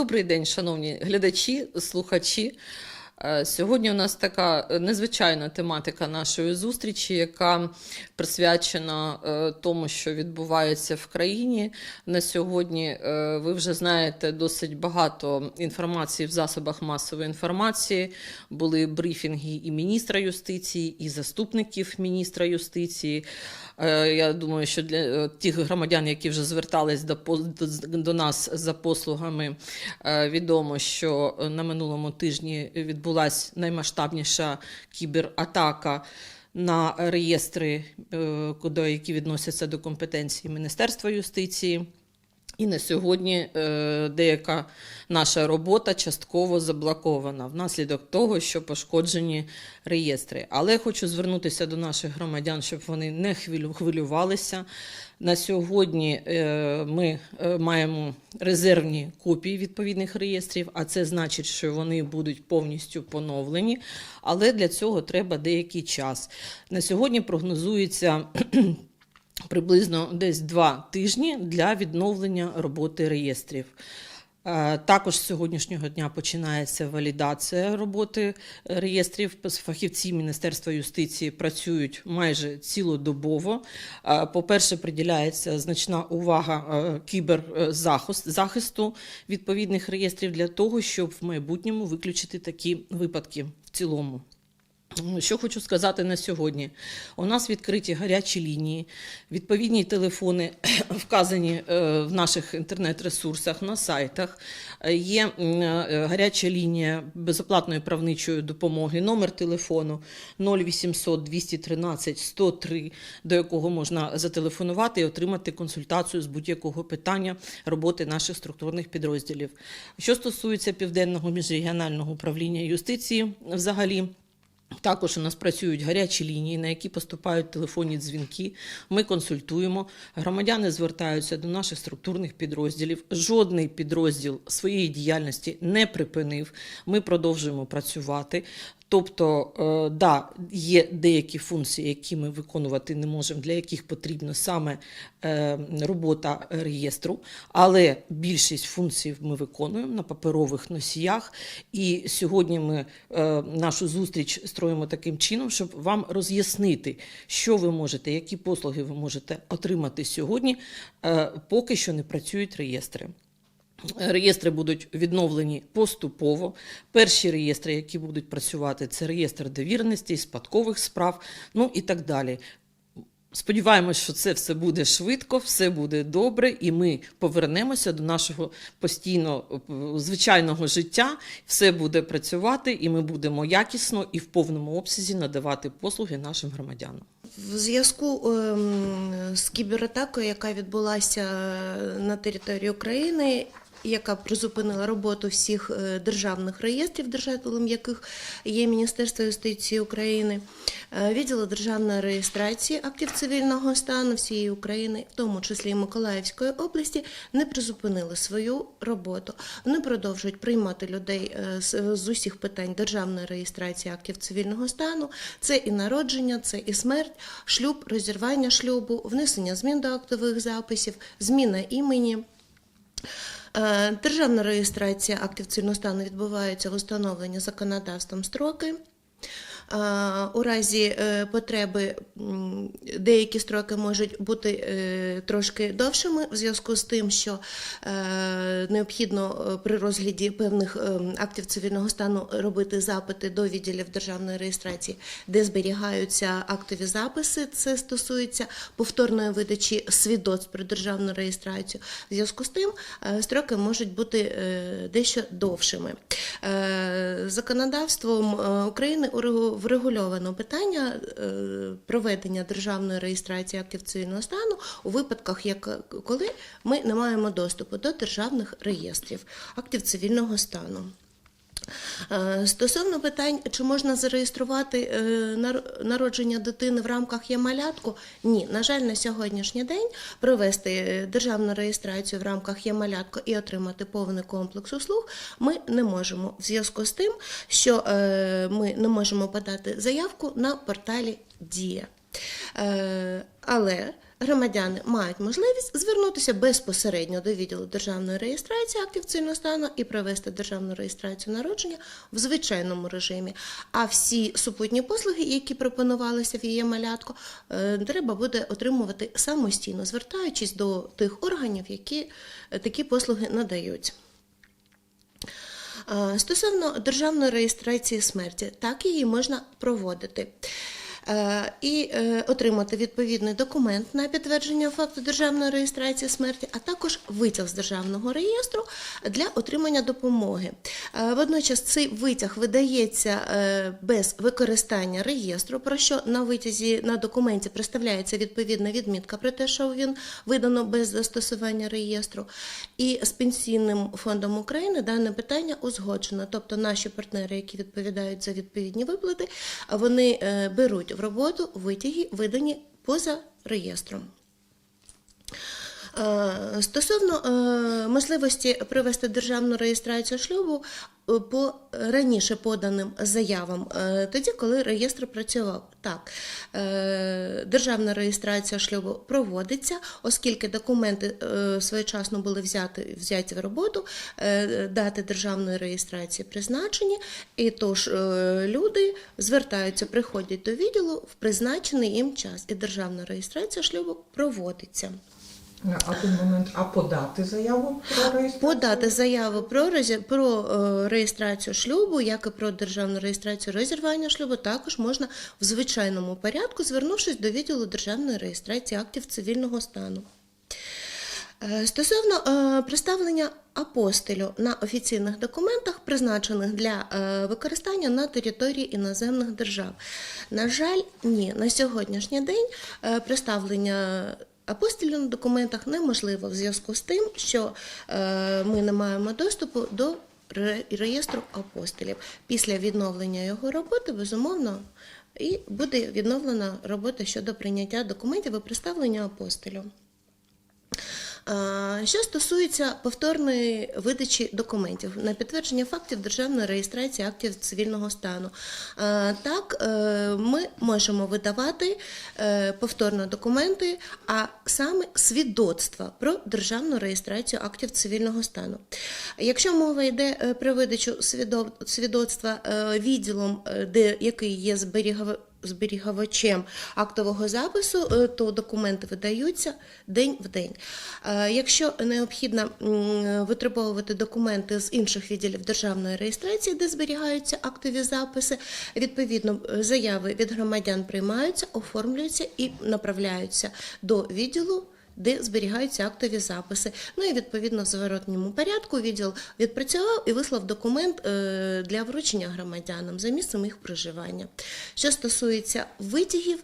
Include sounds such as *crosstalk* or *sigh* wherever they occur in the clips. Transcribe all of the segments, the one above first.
Добрий день, шановні глядачі, слухачі. Е, Сьогодні у нас така е, незвичайна тематика нашої зустрічі, яка присвячена е, тому, що відбувається в країні. На сьогодні ви вже знаєте досить багато інформації в засобах масової інформації. Були брифінги і міністра юстиції, і заступників міністра юстиції. Я думаю, що для тих громадян, які вже звертались до, до, нас за послугами, відомо, що на минулому тижні відбулася наймасштабніша кібератака на реєстри, е, які відносяться до компетенції Міністерства юстиції. І на сьогодні е, деяка наша робота частково заблокована внаслідок того, що пошкоджені реєстри. Але хочу звернутися до наших громадян, щоб вони не хвилювалися. На сьогодні е, ми е, маємо резервні копії відповідних реєстрів, а це значить, що вони будуть повністю поновлені. Але для цього треба деякий час. На сьогодні прогнозується приблизно десь два тижні для відновлення роботи реєстрів. Е, Також з сьогоднішнього дня починається валідація роботи е, реєстрів. Фахівці Міністерства юстиції працюють майже цілодобово. Е, По-перше, приділяється значна увага кіберзахисту відповідних реєстрів для того, щоб в майбутньому виключити такі випадки в цілому. Що хочу сказати на сьогодні. У нас відкриті гарячі лінії, відповідні телефони *clears throat* вказані е, в наших інтернет-ресурсах, на сайтах. Е, Є е, гаряча лінія безоплатної правничої допомоги, номер телефону 0800 213 103, до якого можна зателефонувати і отримати консультацію з будь-якого питання роботи наших структурних підрозділів. Що стосується Південного міжрегіонального управління юстиції взагалі. Також у нас працюють гарячі лінії, на які поступають телефонні дзвінки. Ми консультуємо. Громадяни звертаються до наших структурних підрозділів. Жодний підрозділ своєї діяльності не припинив. Ми продовжуємо працювати. Тобто, е, да, є деякі функції, які ми виконувати не можемо, для яких потрібна саме е, робота реєстру, але більшість функцій ми виконуємо на паперових носіях. І сьогодні ми е, нашу зустріч строїмо таким чином, щоб вам роз'яснити, що ви можете, які послуги ви можете отримати сьогодні, поки що не працюють реєстри. Реєстри будуть відновлені поступово. Перші реєстри, які будуть працювати, це реєстр довіреностей, спадкових справ, ну і так далі. Сподіваємось, що це все буде швидко, все буде добре, і ми повернемося до нашого постійно е, звичайного життя. Все буде працювати, і ми будемо якісно і в повному обсязі надавати послуги нашим громадянам. В зв'язку ем, з кібератакою, яка відбулася на території України, яка призупинила роботу всіх е, державних реєстрів, держателем яких є Міністерство юстиції України, е, відділи державної реєстрації актів цивільного стану всієї України, в тому числі і Миколаївської області, не призупинили свою роботу. Вони продовжують приймати людей е, з усіх питань державної реєстрації актів цивільного стану. Це і народження, це і смерть, шлюб, розірвання шлюбу, внесення змін до актових записів, зміна імені. Е, Державна реєстрація актів цивільного стану відбувається в установлені законодавством строки. У разі е, потреби деякі строки можуть бути е, трошки довшими в зв'язку з тим, що е, необхідно при розгляді певних актів цивільного стану робити запити до відділів державної реєстрації, де зберігаються актові записи. Це стосується повторної видачі свідоцтв про державну реєстрацію. В зв'язку з тим строки можуть бути дещо довшими. Законодавством України урегу- врегульовано питання е, проведення державної реєстрації актів цивільного стану у випадках, як коли ми не маємо доступу до державних реєстрів актів цивільного стану. Е, Стосовно питань, чи можна зареєструвати е, народження дитини в рамках «Є-малятку», ні, на жаль, на сьогоднішній день провести державну реєстрацію в рамках «Є-малятко» і отримати повний комплекс услуг ми не можемо. В зв'язку з тим, що е, ми не можемо подати заявку на порталі Дія. Але громадяни мають можливість звернутися безпосередньо до відділу державної реєстрації актів цивільного стану і провести державну реєстрацію народження в звичайному режимі. А всі супутні послуги, які пропонувалися в її малятку, е, треба буде отримувати самостійно, звертаючись до тих органів, які е, такі послуги надають. Е, Стосовно державної реєстрації смерті, так її можна проводити. Е, І е, отримати відповідний документ на підтвердження факту державної реєстрації смерті, а також витяг з державного реєстру для отримання допомоги. Е, Водночас цей витяг видається без використання реєстру, про що на витязі на документі представляється відповідна відмітка про те, що він видано без застосування реєстру. І з пенсійним фондом України дане питання узгоджено. Тобто наші партнери, які відповідають за відповідні виплати, вони е, в роботу витяги, видані поза реєстром. Е, Стосовно е, можливості провести державну реєстрацію шлюбу е, по раніше поданим заявам, тоді, коли реєстр працював. Так, державна реєстрація шлюбу проводиться, оскільки документи своєчасно були взяти, взяті в роботу, дати державної реєстрації призначені, і тож люди звертаються, приходять до відділу в призначений їм час, і державна реєстрація шлюбу проводиться. А момент, а подати заяву про? Подати заяву про, про е, реєстрацію шлюбу, як і про державну реєстрацію розірвання шлюбу, також можна в звичайному порядку, звернувшись до відділу державної реєстрації актів цивільного стану. Е, Стосовно е, представлення апостилю на офіційних документах, призначених для використання на території іноземних держав. На жаль, ні, на сьогоднішній день представлення апостилю на документах неможливо в зв'язку з тим, що е, ми не маємо доступу до реєстру апостилів. Після відновлення його роботи, безумовно, і буде відновлена робота щодо прийняття документів і представлення апостилю. Що стосується повторної видачі документів на підтвердження фактів державної реєстрації актів цивільного стану, так е, ми можемо видавати е, повторно документи, а саме свідоцтва про державну реєстрацію актів цивільного стану. Якщо мова йде е, про видачу свідоцтва відділом, де який є зберігав зберігавачем актового запису, е, то документи видаються день в день. Е, Якщо необхідно витребовувати документи з інших відділів державної реєстрації, де зберігаються актові записи, відповідно е, заяви від громадян приймаються, оформлюються і направляються до відділу де зберігаються актові записи. Ну і відповідно в зворотньому порядку відділ відпрацював і вислав документ е, для вручення громадянам за місцем їх проживання. Що стосується витягів,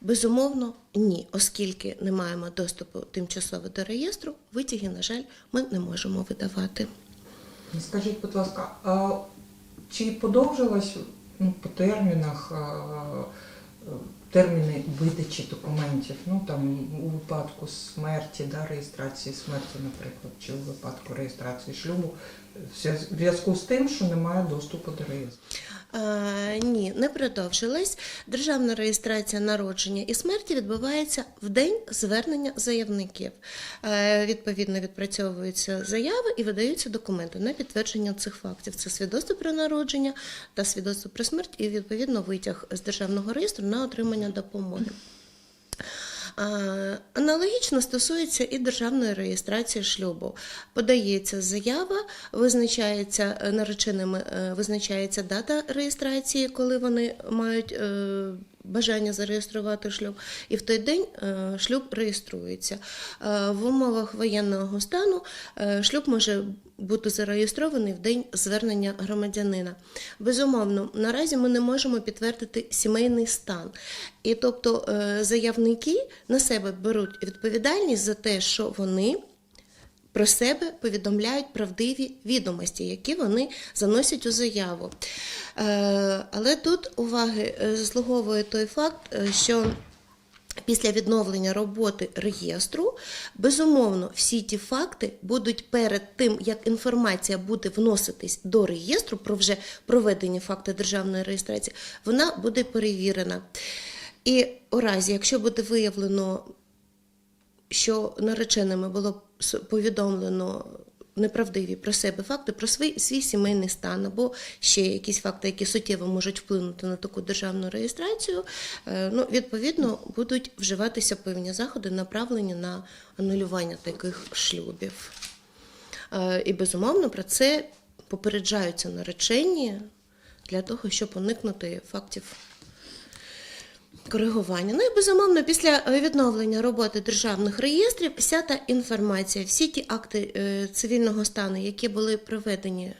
безумовно, ні, оскільки не маємо доступу тимчасово до реєстру, витяги, на жаль, ми не можемо видавати. Скажіть, будь ласка, а чи подовжилось ну, по термінах терміни видачі документів? Ну там у випадку смерті, да, реєстрації смерті, наприклад, чи у випадку реєстрації шлюбу, в зв'язку з тим, що немає доступу до реєстру? Ні, не продовжилась. Державна реєстрація народження і смерті відбувається в день звернення заявників. Е, відповідно, відпрацьовуються заяви і видаються документи на підтвердження цих фактів. Це свідоцтво про народження та свідоцтво про смерть, і відповідно витяг з державного реєстру на отримання допомоги. Аналогічно стосується і державної реєстрації шлюбу. Подається заява, визначається е, нареченими, е, визначається дата реєстрації, коли вони мають е, бажання зареєструвати шлюб, і в той день е, шлюб реєструється. Е, В умовах воєнного стану е, шлюб може бути зареєстрований в день звернення громадянина. Безумовно, наразі ми не можемо підтвердити сімейний стан. І тобто заявники на себе беруть відповідальність за те, що вони про себе повідомляють правдиві відомості, які вони заносять у заяву. Е, Але тут уваги е, заслуговує той факт, е, що Після відновлення роботи реєстру, безумовно, всі ті факти будуть перед тим, як інформація буде вноситись до реєстру про вже проведені факти державної реєстрації, вона буде перевірена. І у разі, якщо буде виявлено що нареченими було повідомлено неправдиві про себе факти, про свій, свій сімейний стан або ще якісь факти, які суттєво можуть вплинути на таку державну реєстрацію, е, ну, відповідно будуть вживатися певні заходи, направлені на анулювання таких шлюбів. Е, І безумовно про це попереджаються наречені для того, щоб уникнути фактів коригування. Ну і безумовно, після е, відновлення роботи державних реєстрів, вся та інформація, всі ті акти е, цивільного стану, які були проведені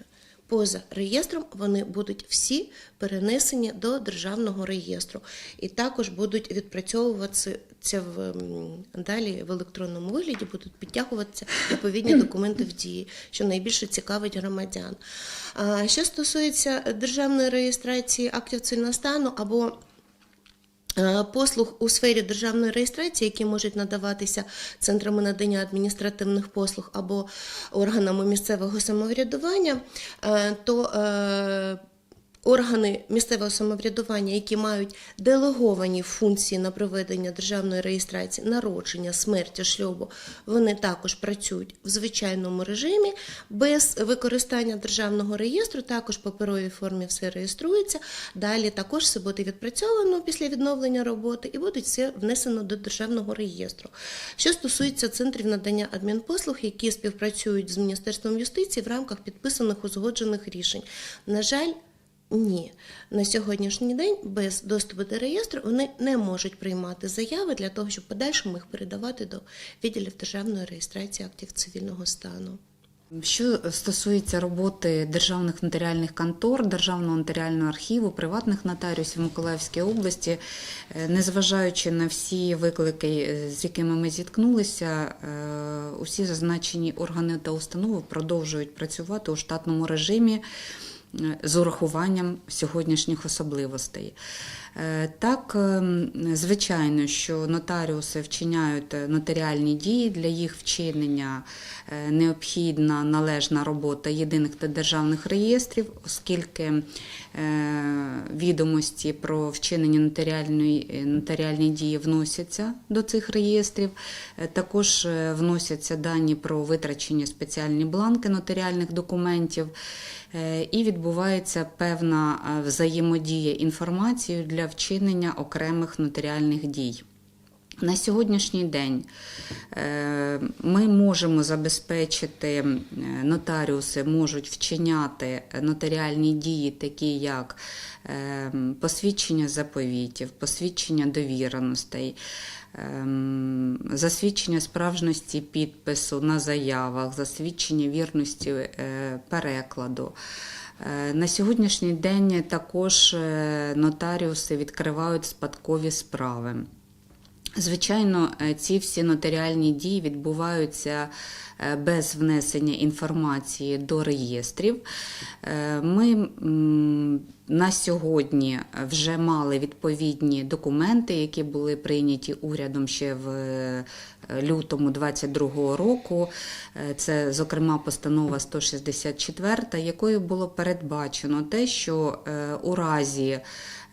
поза реєстром, вони будуть всі перенесені до державного реєстру і також будуть відпрацьовуватися в далі в електронному вигляді, будуть підтягуватися відповідні документи в дії, що найбільше цікавить громадян. Що стосується державної реєстрації актів цивільного стану або Послуг у сфері державної реєстрації, які можуть надаватися центрами надання адміністративних послуг або органами місцевого самоврядування, е, то е, органи місцевого самоврядування, які мають делеговані функції на проведення державної реєстрації, народження, смерті, шлюбу, вони також працюють в звичайному режимі без використання державного реєстру. Також в паперовій формі все реєструється. Далі також все буде відпрацьовано після відновлення роботи і буде все внесено до державного реєстру. Що стосується центрів надання адмінпослуг, які співпрацюють з Міністерством юстиції в рамках підписаних узгоджених рішень. На жаль, ні, на сьогоднішній день без доступу до реєстру вони не можуть приймати заяви для того, щоб подальшому їх передавати до відділів державної реєстрації актів цивільного стану. Що стосується роботи державних нотаріальних контор, державного нотаріального архіву, приватних нотаріусів Миколаївській області, е, незважаючи на всі виклики, е, з якими ми зіткнулися, е, усі зазначені органи та установи продовжують працювати у штатному режимі з урахуванням сьогоднішніх особливостей. Е, Так, ем, звичайно, що нотаріуси вчиняють е, нотаріальні дії для їх вчинення е, необхідна належна робота єдиних та державних реєстрів, оскільки відомості про вчинення нотаріальної, нотаріальні дії вносяться до цих реєстрів. Також вносяться дані про витрачені спеціальні бланки нотаріальних документів. І відбувається певна взаємодія інформацією для вчинення окремих нотаріальних дій. На сьогоднішній день е, ми можемо забезпечити, е, нотаріуси можуть вчиняти нотаріальні дії, такі як е, посвідчення заповітів, посвідчення довіреностей, засвідчення справжності підпису на заявах, засвідчення вірності перекладу. Е, На сьогоднішній день також е, нотаріуси відкривають спадкові справи. Звичайно, е, ці всі нотаріальні дії відбуваються без внесення інформації до реєстрів. Ми на сьогодні вже мали відповідні документи, які були прийняті урядом ще в е, лютому 2022 року. Е, Це, зокрема, постанова 164, якою було передбачено те, що е, у разі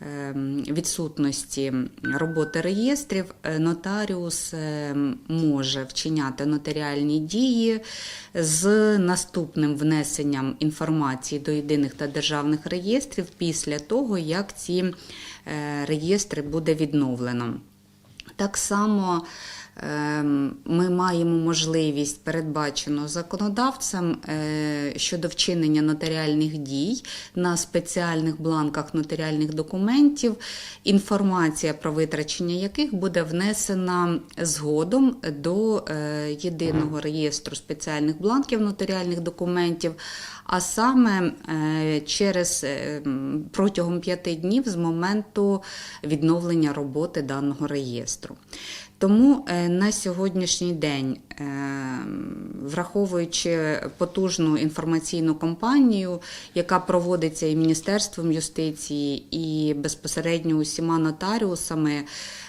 ем, відсутності роботи реєстрів е, нотаріус е, може вчиняти нотаріальні дії з наступним внесенням інформації до єдиних та державних реєстрів після того, як ці е, реєстри буде відновлено. Так само ми маємо можливість, передбачену законодавцем е, щодо вчинення нотаріальних дій на спеціальних бланках нотаріальних документів, інформація про витрачення яких буде внесена згодом до е, єдиного реєстру спеціальних бланків нотаріальних документів, а саме е, через протягом п'яти днів з моменту відновлення роботи даного реєстру. Тому е, на сьогоднішній день, е, враховуючи потужну інформаційну кампанію, яка проводиться і Міністерством юстиції, і безпосередньо усіма нотаріусами,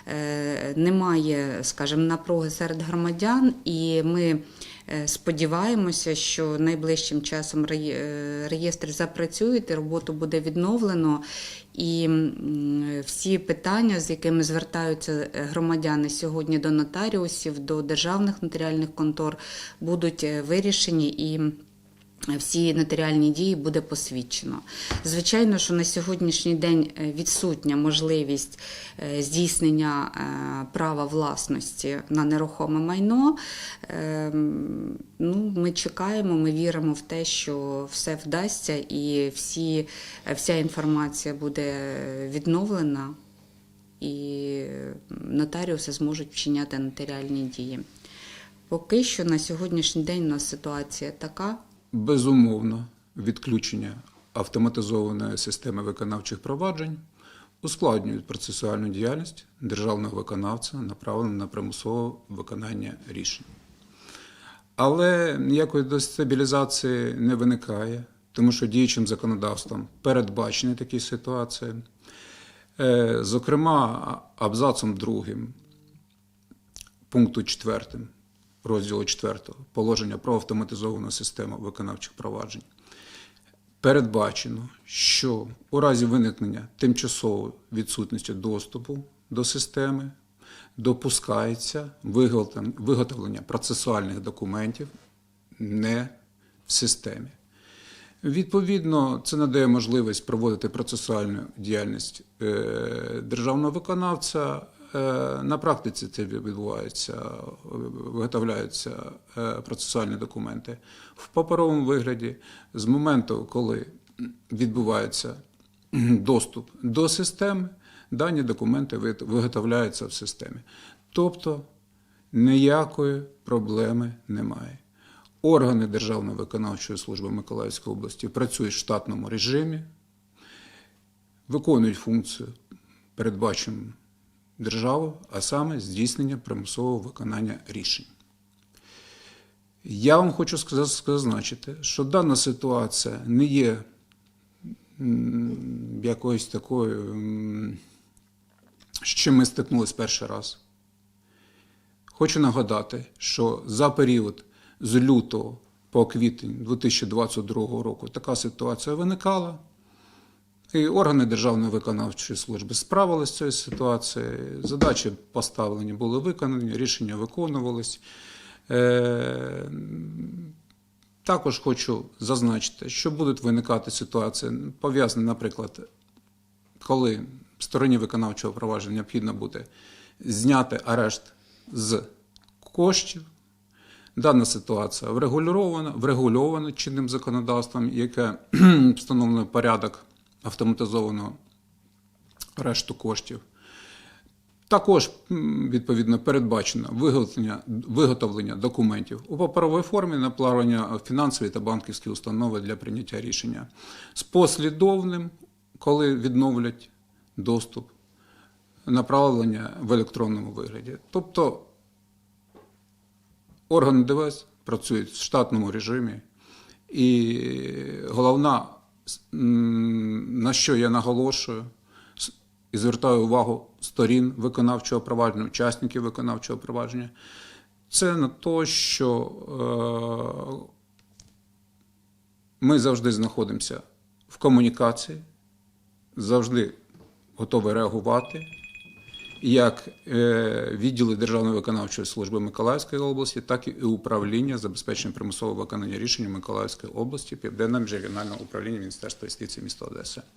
е, немає, скажімо, напруги серед громадян, і ми Сподіваємося, що найближчим часом е, реєстр запрацює, роботу буде відновлено, і всі питання, з якими звертаються е, громадяни сьогодні до нотаріусів, до державних нотаріальних контор, будуть е, вирішені і. Всі нотаріальні дії буде посвідчено. Звичайно, що на сьогоднішній день е, відсутня можливість е, здійснення е, права власності на нерухоме майно. Ем, Ну, ми чекаємо, ми віримо в те, що все вдасться і всі, вся інформація буде відновлена, і нотаріуси зможуть вчиняти нотаріальні дії. Поки що на сьогоднішній день у нас ситуація така. Безумовно, відключення автоматизованої системи виконавчих проваджень ускладнюють процесуальну діяльність державного виконавця, направлену на примусове виконання рішень. Але ніякої дестабілізації не виникає, тому що діючим законодавством передбачені такі ситуації. Е, Зокрема, абзацом другим пункту 4 розділу 4 положення про автоматизовану систему виконавчих проваджень передбачено, що у разі виникнення тимчасової відсутності доступу до системи допускається виготовлення процесуальних документів не в системі. Відповідно, це надає можливість проводити процесуальну діяльність е, державного виконавця. Е, На практиці це відбувається, виготовляються е, процесуальні документи в паперовому вигляді з моменту, коли відбувається доступ до системи, дані документи виготовляються в системі. Тобто ніякої проблеми немає. Органи Державної виконавчої служби Миколаївської області працюють в штатному режимі, виконують функцію, передбачену державою, а саме здійснення примусового виконання рішень. Я вам хочу зазначити, що дана ситуація не є якоюсь такою, з чим ми стикнулися перший раз. Хочу нагадати, що за період з лютого по квітень 2022 року така ситуація виникала. І органи Державної виконавчої служби справилися з цією ситуацією. Задачі поставлені були виконані, рішення виконувались. Е, Також хочу зазначити, що будуть виникати ситуації, пов'язані, наприклад, коли стороні виконавчого провадження необхідно буде зняти арешт з коштів. Дана ситуація врегульована, врегульована чинним законодавством, яке *clears throat* встановлено порядок автоматизованого арешту коштів. Також, відповідно, передбачено виготовлення, виготовлення документів у паперовій формі, направлення в фінансові та банківські установи для прийняття рішення з послідовним, коли відновлять доступ, направлення в електронному вигляді. Тобто органи ДВС працюють в штатному режимі, і головна, на що я наголошую, і звертаю увагу сторін виконавчого провадження, учасників виконавчого провадження, це на те, що е, ми завжди знаходимося в комунікації, завжди готові реагувати як е, відділи Державної виконавчої служби Миколаївської області, так і управління забезпечення примусового виконання рішення Миколаївської області, Південне міжрегіональне управління Міністерства юстиції міста Одеси.